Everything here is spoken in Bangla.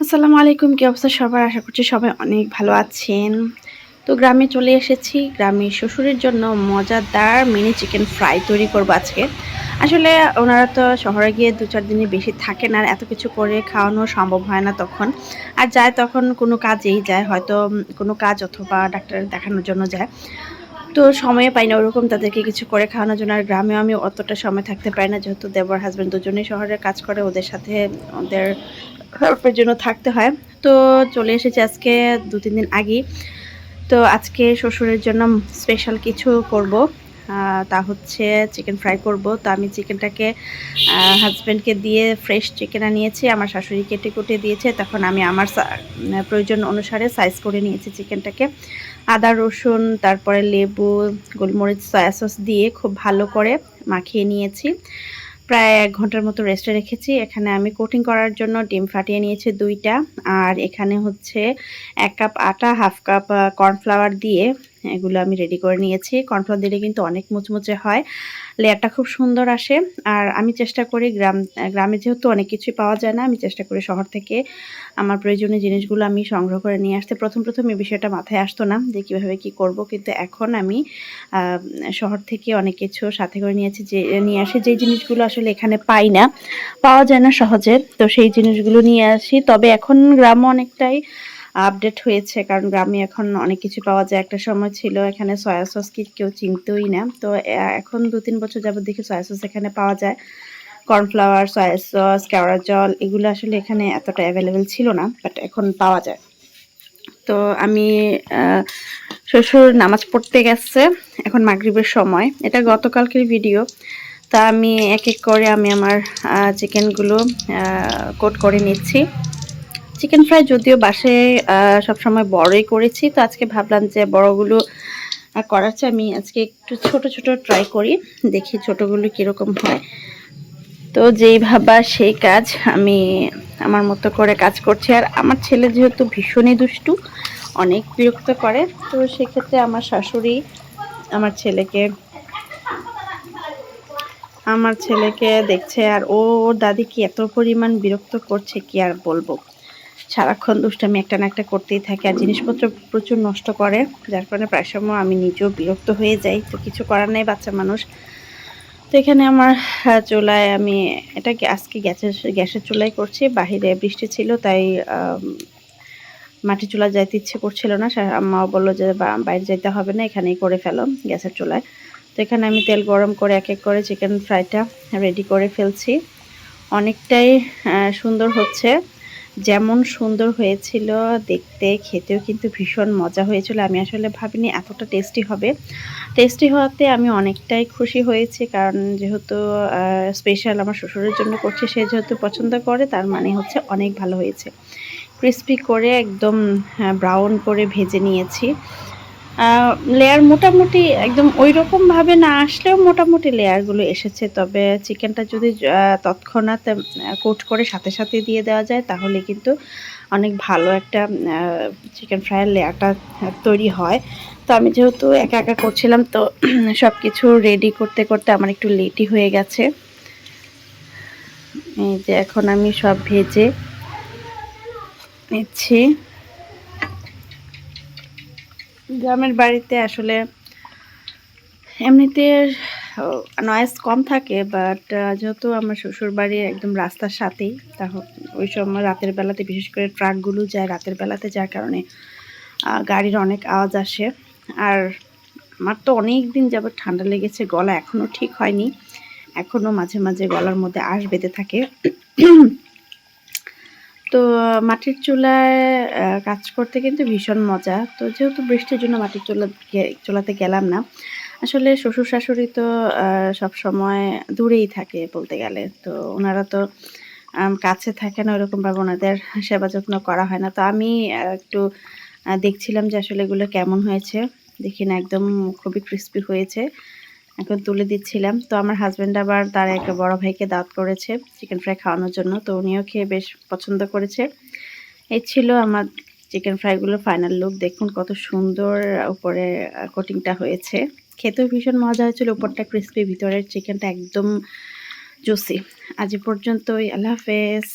আসসালামু আলাইকুম, কি অবস্থা সবার? আশা করছি সবাই অনেক ভালো আছেন। তো গ্রামে চলে এসেছি। গ্রামে শ্বশুরের জন্য মজাদার মিনি চিকেন ফ্রাই তৈরি করব আজকে। আসলে ওনারা তো শহরে গিয়ে দু চার দিনই বেশি থাকেন আর এত কিছু করে খাওয়ানো সম্ভব হয় না তখন। আর যায় তখন কোনো কাজেই যায়, হয়তো কোনো কাজ অথবা ডাক্তার দেখানোর জন্য যায়। তো সময় পাই না, ওরকম তাদেরকে কিছু করে খাওয়ানোর জন্য। আর গ্রামে আমি অতটা সময় থাকতে পারি না, যেহেতু দেবর হাজব্যান্ড দুজনেই শহরে কাজ করে, ওদের সাথে ওদের হেল্পের জন্য থাকতে হয়। তো চলে এসেছি আজকে দু তিন দিন আগেই। তো আজকে শ্বশুরের জন্য স্পেশাল কিছু করব। তা হচ্ছে চিকেন ফ্রাই করব। তো আমি চিকেনটাকে হাজব্যান্ডকে দিয়ে ফ্রেশ চিকেন আনিয়েছি। আমার শাশুড়ি কেটে কুটে দিয়েছে। তখন আমি আমার প্রয়োজন অনুসারে সাইজ করে নিয়েছি চিকেনটাকে আদা, রসুন, তারপরে লেবু, গোলমরিচ সয়া সস দিয়ে খুব ভালো করে মাখিয়ে নিয়েছি। প্রায় এক ঘণ্টার মতো রেস্টে রেখেছি। এখানে আমি কোটিং করার জন্য ডিম ফাটিয়ে নিয়েছি দুইটা। আর এখানে হচ্ছে এক কাপ আটা হাফ কাপ কর্নফ্লাওয়ার দিয়ে এগুলো আমি রেডি করে নিয়েছি। কর্নফ্লাওয়ার দিলে কিন্তু অনেক মুচমুচে হয়। লেয়ারটা খুব সুন্দর আসে। আর আমি চেষ্টা করি গ্রাম, গ্রামে যেহেতু অনেক কিছুই পাওয়া যায় না, আমি চেষ্টা করি শহর থেকে আমার প্রয়োজনীয় জিনিসগুলো আমি সংগ্রহ করে নিয়ে আসতে। প্রথম প্রথম এই বিষয়টা মাথায় আসতো না যে কীভাবে কী করব। কিন্তু এখন আমি শহর থেকে অনেক কিছু সাথে করে নিয়েছি যে, নিয়ে আসি। যে জিনিসগুলো আসলে এখানে পাই না, পাওয়া যায় না সহজে। তো সেই জিনিসগুলো নিয়ে আসি। তবে এখন গ্রামও অনেকটাই আপডেট হয়েছে, কারণ গ্রামে এখন অনেক কিছু পাওয়া যায়। একটা সময় ছিল এখানে সয়া সস কি কেউ চিনতই না। তো এখন দু তিন বছর যাবত দেখি সয়া সস এখানে পাওয়া যায়। কর্নফ্লাওয়ার সয়া সস কেওড়া জল এগুলো আসলে এখানে এতটা অ্যাভেলেবেল ছিল না বাট এখন পাওয়া যায়। তো আমি শ্বশুর নামাজ পড়তে গেছে, এখন মাগরীবের সময়। এটা গতকালকের ভিডিও তা আমি এক এক করে আমি আমার চিকেনগুলো কোট করে নিচ্ছি। চিকেন ফ্রাই যদিও বাসে সবসময় বড়ই করেছি, তো আজকে ভাবলাম যে বড়গুলো করার চেয়ে আমি আজকে একটু ছোট ছোট ট্রাই করি, দেখি ছোটগুলো কীরকম হয়। তো যেই ভাবা সেই কাজ আমি আমার মতো করে কাজ করছি। আর আমার ছেলে যেহেতু ভীষণই দুষ্টু, অনেক বিরক্ত করে, তো সেক্ষেত্রে আমার শাশুড়ি আমার ছেলেকে আমার ছেলেকে দেখছে আর ও, ওর দাদি কি এত পরিমাণ বিরক্ত করছে কি আর বলব। সারাক্ষণ দুষ্টামি একটা না একটা করতেই থাকে আর জিনিসপত্র প্রচুর নষ্ট করে, যার কারণে প্রায় সময় আমি নিজেও বিরক্ত হয়ে যাই। তো কিছু করার নেই বাচ্চা মানুষ। তো এখানে আমার চুলায় আমি এটা আজকে গ্যাসের গ্যাসের চুলাই করছি। বাহিরে বৃষ্টি ছিল, তাই মাটি চুলা যাইতে ইচ্ছে করছিল না। আম্মাও বলল যে বাইরে যেতে হবে না, এখানেই করে ফেলো গ্যাসের চুলায়। তো এখানে আমি তেল গরম করে এক এক করে চিকেন ফ্রাইটা রেডি করে ফেলছি। অনেকটাই সুন্দর হচ্ছে। যেমন সুন্দর হয়েছিল, দেখতে, খেতেও কিন্তু ভীষণ মজা হয়েছিল। আমি আসলে ভাবিনি এতটা টেস্টি হবে। টেস্টি হওয়াতে আমি অনেকটাই খুশি হয়েছি কারণ যেহেতু স্পেশাল আমার শ্বশুরের জন্য করছে, সে যেহেতু পছন্দ করে, তার মানে হচ্ছে অনেক ভালো হয়েছে। ক্রিস্পি করে একদম ব্রাউন করে ভেজে নিয়েছি। লেয়ার মোটামুটি একদম ওই রকমভাবে না আসলেও মোটামুটি লেয়ারগুলো এসেছে। তবে চিকেনটা যদি তৎক্ষণাৎ কোট করে সাথে সাথে দিয়ে দেওয়া যায়, তাহলে কিন্তু অনেক ভালো একটা চিকেন ফ্রাইয়ের লেয়ারটা তৈরি হয়। তো আমি যেহেতু একা একা করছিলাম, তো সব কিছু রেডি করতে করতে আমার একটু লেটই হয়ে গেছে। এই যে এখন আমি সব ভেজে নিচ্ছি। গ্রামের বাড়িতে আসলে এমনিতে নয়েজ কম থাকে বাট যেহেতু আমার শ্বশুর বাড়ির একদম রাস্তার সাথেই তখন ওই সময় রাতের বেলাতে, বিশেষ করে ট্রাকগুলো যায় রাতের বেলাতে, যার কারণে গাড়ির অনেক আওয়াজ আসে। আর আমার তো অনেক দিন যাবত ঠান্ডা লেগেছে, গলা এখনও ঠিক হয়নি এখনও মাঝে মাঝে গলার মধ্যে আশ বেঁধে থাকে। তো মাটির চুলায় কাজ করতে কিন্তু ভীষণ মজা। তো যেহেতু বৃষ্টির জন্য মাটির চুলা চুলাতে গেলাম না, আসলে শ্বশুর শাশুড়ি তো সব সময় দূরেই থাকে বলতে গেলে। তো ওনারা তো কাছে থাকে না ওরকমভাবে ওনাদের সেবা যত্ন করা হয় না। তো আমি একটু দেখছিলাম যে আসলে এগুলো কেমন হয়েছে। দেখি না, একদম খুবই ক্রিস্পি হয়েছে। এখন তুলে দিচ্ছিলাম। তো আমার হাজব্যান্ড আবার তার একটা বড় ভাইকে দাঁত করেছে চিকেন ফ্রাই খাওয়ানোর জন্য। তো উনিও খেয়ে বেশ পছন্দ করেছে। এই ছিল আমার চিকেন ফ্রাইগুলোর ফাইনাল লুক দেখুন কত সুন্দর উপরে কোটিংটা হয়েছে। খেতেও ভীষণ মজা হয়েছিল। উপরটা ক্রিস্পি ভিতরের চিকেনটা একদম জুসি আজ পর্যন্তই। আল্লাহ হাফেজ।